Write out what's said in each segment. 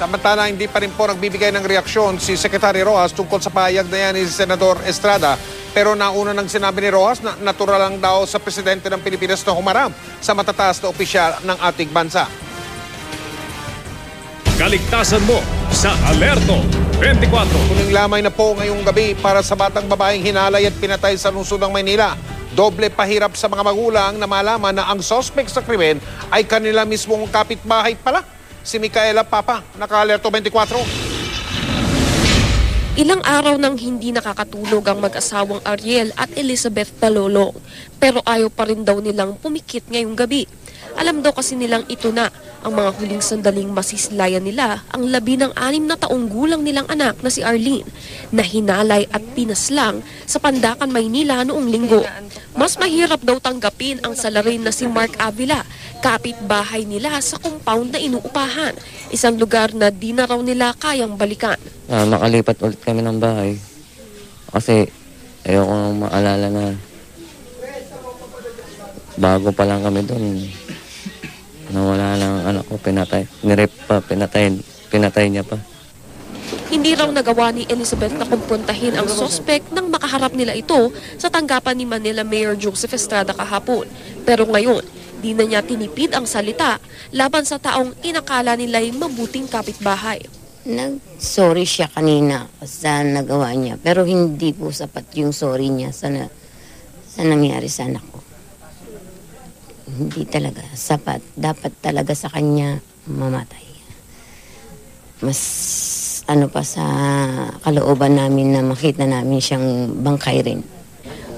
Samantala, hindi pa rin po nagbibigay ng reaksyon si Secretary Rojas tungkol sa pahayag na yan ni Senador Estrada. Pero nauna nang sinabi ni Rojas na natural lang daw sa presidente ng Pilipinas na humarap sa matataas na opisyal ng ating bansa. Kaligtasan mo sa Alerto 24. Kuning lamay na po ngayong gabi para sa batang babaeng hinalay at pinatay sa lungsod ng Maynila. Doble pahirap sa mga magulang na malaman na ang suspect sa krimen ay kanila mismong kapitbahay pala. Si Micaela Papa, naka-alerto 24. Ilang araw nang hindi nakakatulog ang mag-asawang Ariel at Elizabeth Palolong. Pero ayaw pa rin daw nilang pumikit ngayong gabi. Alam daw kasi nilang ito na ang mga huling sandaling masislayan nila ang labi ng anim na taong gulang nilang anak na si Arlene na hinalay at pinaslang sa Pandakan, Maynila noong linggo. Mas mahirap daw tanggapin ang salarin na si Mark Avila, kapitbahay nila sa compound na inuupahan, isang lugar na di na raw nila kayang balikan. Ah, makalipat ulit kami ng bahay. Kasi ayoko nang maalala na bago pa lang kami doon. Nawala lang ang anak ko, pinatay. Nirep pa, pinatay, pinatay niya pa. Hindi raw nagawa ni Elizabeth na kumprontahin ang suspect nang makaharap nila ito sa tanggapan ni Manila Mayor Joseph Estrada kahapon. Pero ngayon, di na niya tinipid ang salita laban sa taong inakala nila'y mabuting kapitbahay. Nag-sorry siya kanina sa nagawa niya. Pero hindi po sapat yung sorry niya sa, na, sa nangyari sa anak ko. Hindi talaga sapat. Dapat talaga sa kanya mamatay. Mas ano pa sa kalooban namin na makita namin siyang bangkay rin.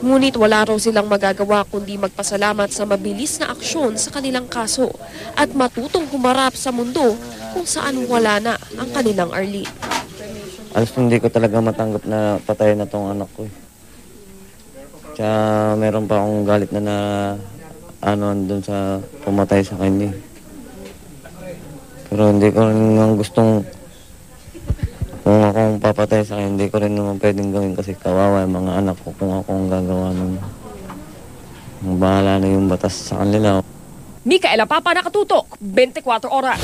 Ngunit wala raw silang magagawa kundi magpasalamat sa mabilis na aksyon sa kanilang kaso at matutong humarap sa mundo kung saan wala na ang kanilang Arlene. Alas hindi ko talaga matanggap na patay na tong anak ko. eh. Tsaka meron pa akong galit na na ano doon sa pumatay sa kanya. Pero hindi ko rin naman gustong kung akong papatay sa kanya, hindi ko rin naman pwedeng gawin kasi kawawa yung mga anak ko kung ako ang gagawa nun. Bahala na yung batas sa kanila. Mikaela Papa nakatutok, 24 oras.